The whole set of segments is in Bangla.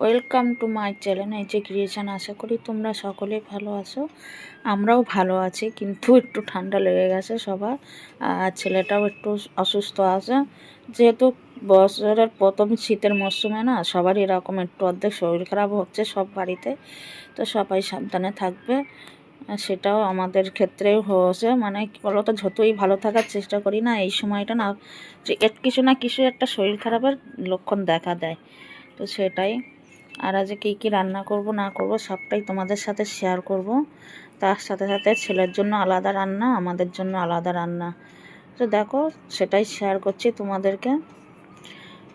ওয়েলকাম টু মাই চ্যানেল এই যে ক্রিয়েশন আশা করি তোমরা সকলেই ভালো আছো। আমরাও ভালো আছি, কিন্তু একটু ঠান্ডা লেগে গেছে সবার, আর ছেলেটাও একটু অসুস্থ আছে। যেহেতু বছরের প্রথম শীতের মরশুমে না সবারই এরকম একটু অর্ধেক শরীর খারাপ হচ্ছে সব বাড়িতে, তো সবাই সাবধানে থাকবে। সেটাও আমাদের ক্ষেত্রেও হয়েছে মানে কী বলতো, যতই ভালো থাকার চেষ্টা করি না, এই সময়টা না, যে কিছু না কিছু একটা শরীর খারাপের লক্ষণ দেখা দেয়। তো সেটাই। আর আজ কী কী রান্না করব, না করব, সবটাই তোমাদের সাথে শেয়ার করব। তার সাথে সাথে ছেলের জন্য আলাদা রান্না, আমাদের জন্য আলাদা রান্না। তো দেখো, সেটাই শেয়ার করছি তোমাদেরকে।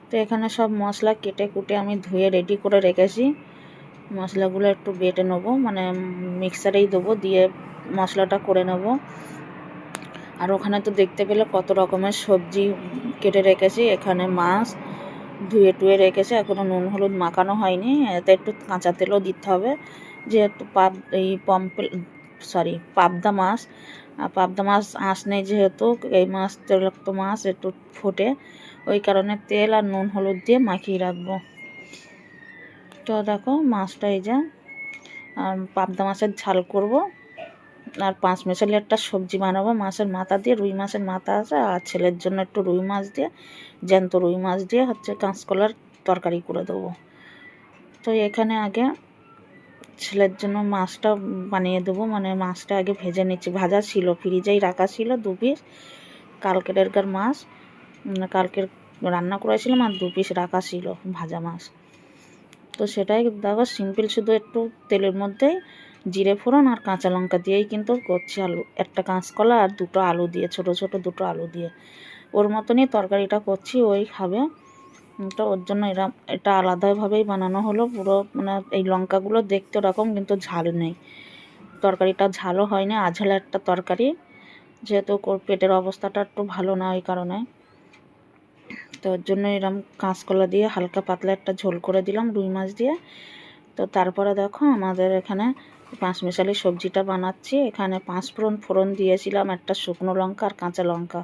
তো এখানে সব মশলা কেটে কুটে আমি ধুয়ে রেডি করে রেখেছি। মশলাগুলো একটু বেটে নেব মানে মিক্সারেই দেবো, দিয়ে মশলাটা করে নেব। আর ওখানে তো দেখতে পেলে কত রকমের সবজি কেটে রেখেছি। এখানে মাছ ধুয়ে টুয়ে রেখেছে এখনও নুন হলুদ মাখানো হয়নি, এতে একটু কাঁচা তেলও দিতে হবে, যেহেতু পাপ এই পম্পল সরি পাবদা মাছ পাবদা মাছ আঁশ নেই যেহেতু, এই মাছ, তৈলাক্ত মাছ একটু ফোটে, ওই কারণে তেল আর নুন হলুদ দিয়ে মাখিয়ে রাখব। তো দেখো মাছটা এই যে পাবদা মাছের ঝাল করব। আর পাঁচ মেশালি একটা সবজি বানাবো, মাছের মাথা দিয়ে, রুই মাছের মাথা আছে, আর ছেলের জন্য একটু রুই মাছ দিয়ে, জ্যান্ত রুই মাছ দিয়ে হচ্ছে কাঁচকলার তরকারি করে দেবো। তো এখানে আগে ছেলের জন্য মাছটা বানিয়ে দেবো মানে মাছটা আগে ভেজে নিচ্ছি। ভাজা ছিল, ফ্রিজেই রাখা ছিল দু পিস, কালকের মাছ কালকের রান্না করেছিলাম আর দু পিস রাখা ছিল ভাজা মাছ। তো সেটাই দেখো, সিম্পল শুধু একটু তেলের মধ্যেই জিরে ফোড়ন আর কাঁচা লঙ্কা দিয়েই কিন্তু করছি আলু। একটা কাঁচকলা আর দুটো আলু দিয়ে, ছোট ছোট দুটো আলু দিয়ে। ওর মতনই তরকারিটা করছি, ওই খাবে। তো ওর জন্য এরা, এটা আলাদাভাবেই বানানো হলো। পুরো মানে এই লঙ্কাগুলো দেখতে ওরকম, কিন্তু ঝাল নেই। তরকারিটা ঝালও হয়নি, আঝাল একটা তরকারি। যেহেতু পেটের অবস্থাটা একটু ভালো না ওই কারণে। তো ওর জন্য এরম কাঁচকলা দিয়ে হালকা পাতলা একটা ঝোল করে দিলাম রুই মাছ দিয়ে। তো তারপরে দেখো আমাদের এখানে পাঁচ মিশালি সবজিটা বানাচ্ছি। এখানে পাঁচ ফোড়ন ফোড়ন দিয়েছিলাম, একটা শুকনো লঙ্কা আর কাঁচা লঙ্কা।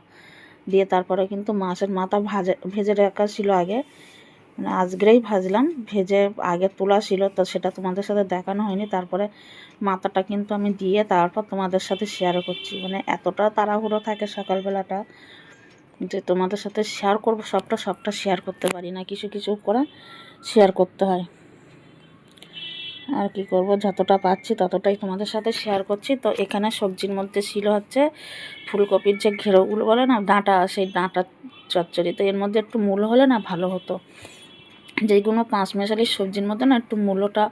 দিয়ে তারপরে কিন্তু মাছের মাথা ভাজে, ভেজে রাখা ছিল আগে। মানে আজকেই ভাজলাম, ভেজে আগে তোলা ছিল, তো সেটা তোমাদের সাথে দেখানো হয়নি। তারপরে মাথাটা কিন্তু আমি দিয়ে তারপর তোমাদের সাথে শেয়ার করছি। মানে এতটা তাড়াহুড়ো থাকে সকালবেলাটা যে তোমাদের সাথে শেয়ার করব, সবটা সবটা শেয়ার করতে পারি না। কিছু কিছু করে শেয়ার করতে হয়। আর কি করব? যতটা পাচ্ছি ততটাই তোমাদের সাথে শেয়ার করছি। তো এখানে সবজির মধ্যে ছিল হচ্ছে ফুলকপির যে ঘেরোগুলো বলে না, ডাঁটা, সেই ডাঁটা চচ্চড়ি। তো এর মধ্যে একটু মূল হলে না ভালো হতো। যেগুলো পাঁচ মেশালি সবজির মধ্যে না একটু মূলোটা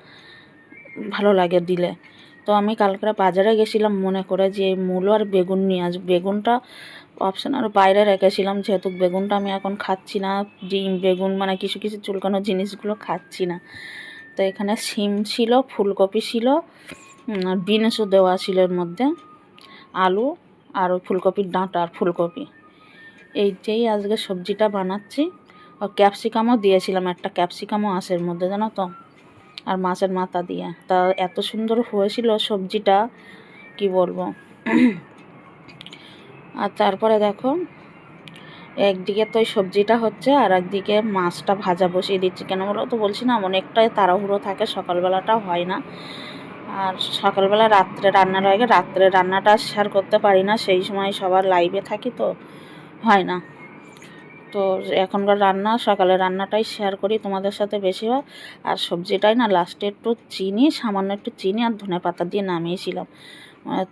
ভালো লাগে দিলে। তো আমি কালকে বাজারে গেছিলাম মনে করে যে মূলো আর বেগুন নিয়ে আস, বেগুনটা অপশনাল বাইরে রেখেছিলাম। যেহেতু বেগুনটা আমি এখন খাচ্ছি না, ডিম, বেগুন মানে কিছু কিছু চুলকানো জিনিসগুলো খাচ্ছি না। তো এখানে সিম ছিল, ফুলকপি ছিল বিনসও দেওয়া ছিল এর মধ্যে, আলু আর ওই ফুলকপির ডাঁটা আর ফুলকপি। এইটাই আজকে সবজিটা বানাচ্ছি। আর ক্যাপসিকামও দিয়েছিলাম, একটা ক্যাপসিকামও আসে এর মধ্যে, জানো তো? আর মাছের মাথা দিয়ে। তা এত সুন্দর হয়েছিল সবজিটা, কি বলব? আর তারপরে দেখো একদিকে তো ওই সবজিটা হচ্ছে আর একদিকে মাছটা ভাজা বসিয়ে দিচ্ছি। কেন বলো তো বলছি না, অনেকটাই তাড়াহুড়ো থাকে, সকালবেলাটা হয় না। আর সকালবেলা রাত্রে রান্নার আগে রাত্রে রান্নাটা শেয়ার করতে পারি না, সেই সময় সবার লাইভে থাকি তো হয় না। তো এখনকার রান্না সকালে রান্নাটাই শেয়ার করি তোমাদের সাথে বেশিরভাগ আর সবজিটাই না লাস্টে একটু চিনি, সামান্য একটু চিনি আর ধনে পাতা দিয়ে নামিয়েছিলাম।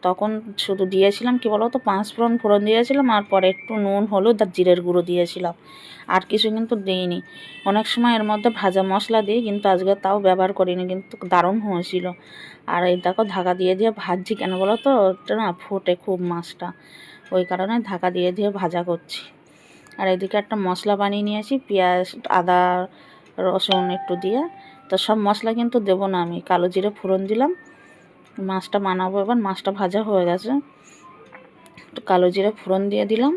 তখন শুধু দিয়েছিলাম, কি বলো তো পাঁচ ফোড়ন ফোড়ন দিয়েছিলাম আর পরে একটু নুন, হলুদ আর জিরের গুঁড়ো দিয়েছিলাম। আর কিছু কিন্তু দিইনি। অনেক সময় এর মধ্যে ভাজা মশলা দিই, কিন্তু আজকে তাও ব্যবহার করিনি, কিন্তু দারুণ হয়েছিল। আর এই দেখো, ঢাকা দিয়ে দিয়ে ভাজছি কেন বলো তো ওটা না ফোটে খুব মাছটা। ওই কারণে ঢাকা দিয়ে দিয়ে ভাজা করছি। আর এদিকে একটা মশলা বানিয়ে নিয়েছি, পেঁয়াজ, আদা, রসুন একটু দিয়ে। তো সব মশলা কিন্তু দেবো না আমি। কালো জিরে ফোড়ন দিলাম মাছটা বানাবো এবার, মাছটা ভাজা হয়ে গেছে। একটু কালো জিরে ফোড়ন দিয়ে দিলাম।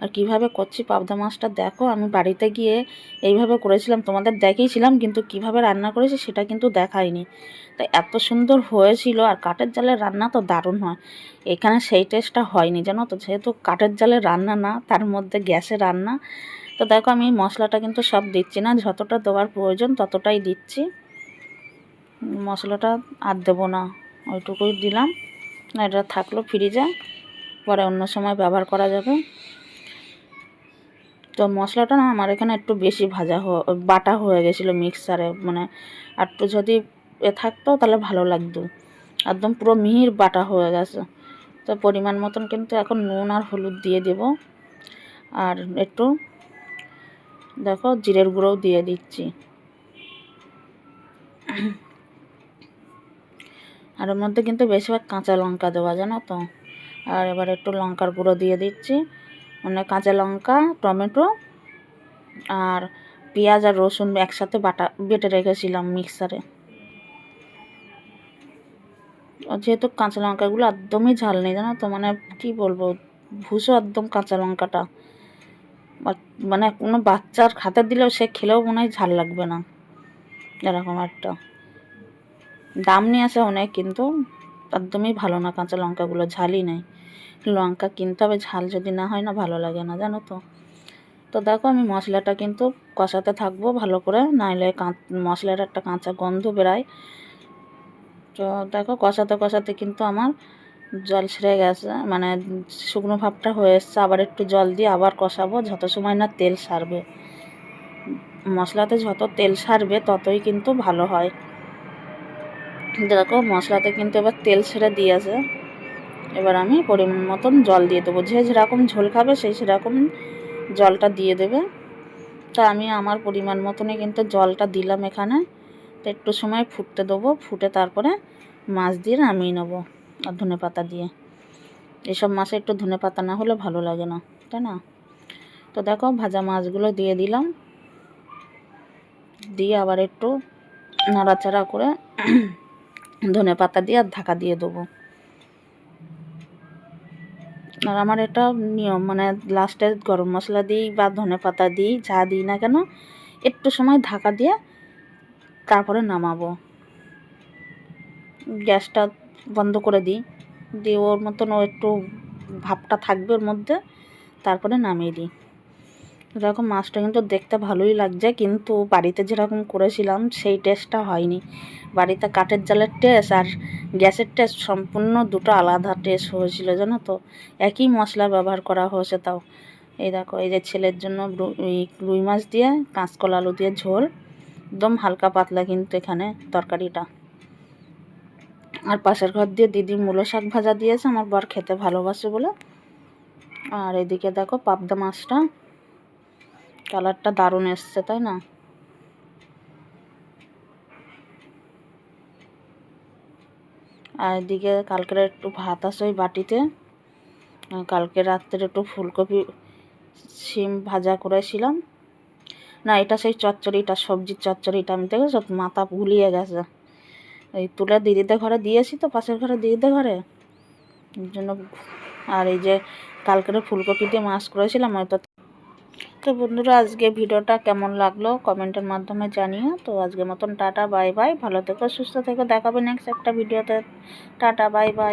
আর কীভাবে করছি পাবদা মাছটা দেখো, আমি বাড়িতে গিয়ে এইভাবে করেছিলাম, তোমাদের দেখিয়েছিলাম, কিন্তু কীভাবে রান্না করেছি সেটা কিন্তু দেখাইনি। তো এত সুন্দর হয়েছিল, আর কাঠের জালের রান্না তো দারুণ হয়। এখানে সেই টেস্টটা হয়নি, জানো তো? যেহেতু কাঠের জালের রান্না না, তার মধ্যে গ্যাসে রান্না। তো দেখো, আমি মশলাটা কিন্তু সব দিচ্ছি না, যতটা দেওয়ার প্রয়োজন ততটাই দিচ্ছি। মশলাটা আর দেবো না। ওইটুকুই দিলাম। এটা থাকল ফ্রিজে। পরে অন্য সময় ব্যবহার করা যাবে। তো মশলাটা না, আমার এখানে একটু বেশি ভাজা বাটা হয়ে গেছিল মিক্সারে। মানে একটু যদি এ থাকতো, তাহলে ভালো লাগতো। একদম পুরো মিহির বাটা হয়ে গেছে। তো পরিমাণ মতন কিন্তু এখন নুন আর হলুদ দিয়ে দেব। আর একটু, দেখো, জিরের গুঁড়োও দিয়ে দিচ্ছি। আর ওর মধ্যে কিন্তু বেশিরভাগ কাঁচা লঙ্কা দেওয়া, জানো তো? আর এবার একটু লঙ্কার গুঁড়ো দিয়ে দিচ্ছি। মানে কাঁচা লঙ্কা, টমেটো আর পেঁয়াজ আর রসুন একসাথে বাটা, বেটে রেখেছিলাম মিক্সারে। যেহেতু কাঁচা লঙ্কাগুলো একদমই ঝাল নেই, জানো তো? মানে কী বলব? ভুষো একদম কাঁচা লঙ্কাটা। মানে কোনো বাচ্চার খাতে দিলেও সে খেলেও মনে হয় ঝাল লাগবে না। এরকম একটা। দাম নিয়ে আসে অনেক, কিন্তু একদমই ভালো না কাঁচা লঙ্কাগুলো, ঝালই নেই। লঙ্কা কিনতে হবে, ঝাল যদি না হয় না ভালো লাগে না, জানো তো। তো দেখো আমি মশলাটা কিন্তু কষাতে থাকব ভালো করে, নাইলে মশলার একটা কাঁচা গন্ধ বেরায়। তো দেখো কষাতে কষাতে কিন্তু আমার জল ছেড়ে গেছে মানে শুকনো ভাবটা হয়ে এসছে, আবার একটু জল দিয়ে আবার কষাবো, যত সময় না তেল সারবে। মশলাতে যত তেল সারবে, ততই কিন্তু ভালো হয়। দেখো, মশলাতে কিন্তু এবার তেল ছেড়ে দিয়েছে এবার আমি পরিমাণ মতন জল দিয়ে দেবো। যে যেরকম ঝোল খাবে, সেই সেরকম জলটা দিয়ে দেবে। তা আমি আমার পরিমাণ মতনই কিন্তু জলটা দিলাম এখানে। তো একটু সময় ফুটতে দেবো। ফুটে তারপরে মাছ দিয়ে নামিয়ে নেব আর ধনে পাতা দিয়ে। এসব মাছে একটু ধনে পাতা না হলে ভালো লাগে না, তাই না? তো দেখো, ভাজা মাছগুলো দিয়ে দিলাম। দিয়ে আবার একটু নাড়াচাড়া করে ধনে পাতা দিয়ে আর ঢাকা দিয়ে দেবো। আর আমার এটা নিয়ম মানে লাস্টে গরম মশলা দিই বা ধনে পাতা দিই, যা দিই না কেন, একটু সময় ঢাকা দিয়ে তারপরে নামাবো। গ্যাসটা বন্ধ করে দিই, দিয়ে ওর মতন ও একটু ভাবটা থাকবে ওর মধ্যে, তারপরে নামিয়ে দিই। এরকম মাছটা কিন্তু দেখতে ভালোই লাগছে, কিন্তু বাড়িতে যেরকম করেছিলাম সেই টেস্টটা হয়নি। বাড়িতে কাঠের জালের টেস্ট আর গ্যাসের টেস্ট সম্পূর্ণ দুটো আলাদা টেস্ট হয়েছিল, জানো তো? একই মশলা ব্যবহার করা হয়েছে তাও। এই দেখো, এই যে ছেলের জন্য রুই মাছ দিয়ে, কাঁচকলা আলু দিয়ে ঝোল, একদম হালকা পাতলা কিন্তু এখানে তরকারিটা। আর পাশের ঘর দিয়ে দিদি মূলো শাক ভাজা দিয়েছে, আমার বর খেতে ভালোবাসে বলে। আর এদিকে দেখো পাবদা মাছটা। কালারটা দারুণ এসছে, তাই না? আর এদিকে কালকের একটু ভাত আছে ওই বাটিতে। কালকে রাত্রে একটু ফুলকপি শিম ভাজা করেছিলাম। না, এটা সেই চচ্চড়িটা, সবজির চচ্চড়িটা, আমি দেখেছ? মাথা ভুলিয়ে গেছে। এই তুলে দিদিদের ঘরে দিয়েছি তো, পাশের ঘরে দিদিদের ঘরে। জন্য আর এই যে কালকের ফুলকপি দিয়ে মাছ করেছিলাম হয়তো তো বন্ধুরা, আজকে ভিডিওটা কেমন লাগল কমেন্টের মাধ্যমে জানিও। তো আজকে মতন টাটা, বাই বাই। ভালো থেকো, সুস্থ থেকো। দেখাবে নেক্সট একটা ভিডিওতে। Tata, bye bye.